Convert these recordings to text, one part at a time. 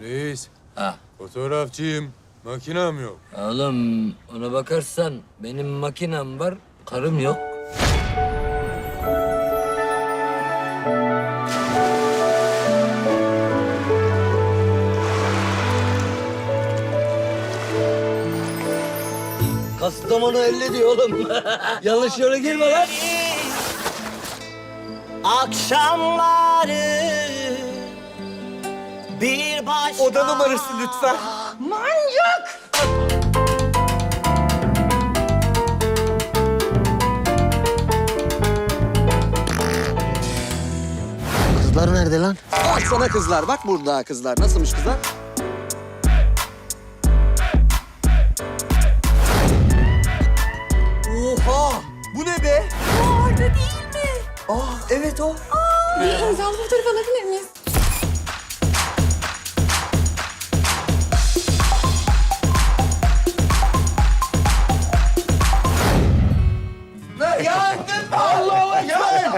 Reis, Ha. fotoğrafçıyım. Makinem yok. Oğlum ona bakarsan benim makinem var, karım yok. Kastamonu 50 diyor oğlum. Yanlış yola girme lan. Akşamları bir başka... Oda numarası lütfen. Manyak! Kızlar nerede lan? Bak sana kızlar. Bak burada kızlar. Nasılmış kızlar? Oha! Bu ne be? Orada değil mi? Aa evet o. Bir imzalı fotoğraf alabilir miyiz?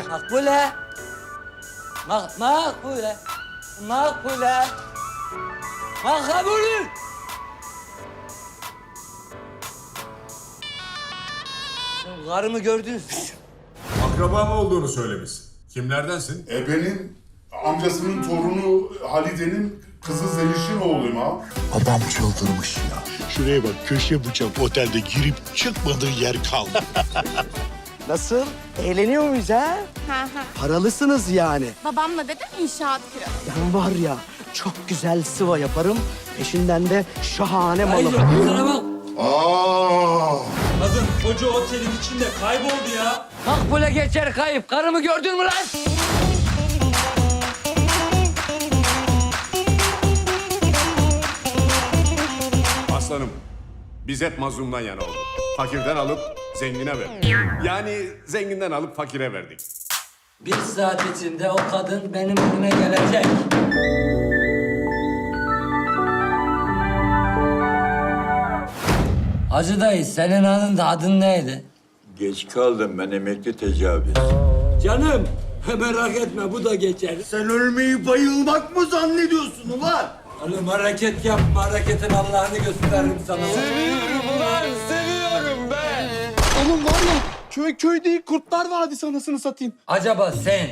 Makbule. Mak makbule. Makbule. Makbule. Karımı gördünüz mü? Akrabam olduğunu söylemiş. Kimlerdensin? Ebe'nin amcasının torunu Halide'nin kızı Zeliş'in oğluyum abi. Adam çıldırmış ya. Şuraya bak köşe bucak otelde girip çıkmadığı yer kaldı. Nasıl? Eğleniyor muyuz ha? Paralısınız yani. Babamla dedem inşaat kralı. Ben var ya çok güzel sıva yaparım. Peşinden de şahane Ay malı. sana bak. Aa! Kadın koca otelin içinde kayboldu ya. Makbule geçer kayıp. Karımı gördün mü lan? Aslanım, biz hep mazlumdan yana olduk. Fakirden alıp zengine verdik. Yani zenginden alıp fakire verdik. Bir saat içinde o kadın benim önüme gelecek. Hacı dayı senin adın da adın neydi? Geç kaldım ben emekli tecavüz. Canım merak etme bu da geçer. Sen ölmeyi bayılmak mı zannediyorsun ulan? Oğlum hareket yapma hareketin Allah'ını gösteririm sana. Oğlum var ya köy köy değil Kurtlar Vadisi anasını satayım. Acaba sen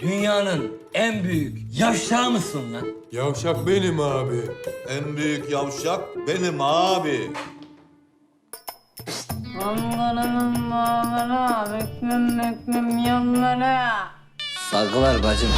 dünyanın en büyük yavşağı mısın lan? Yavşak benim abi. En büyük yavşak benim abi. Anlarım bağlara, hükmüm hükmüm yollara. Saygılar bacım.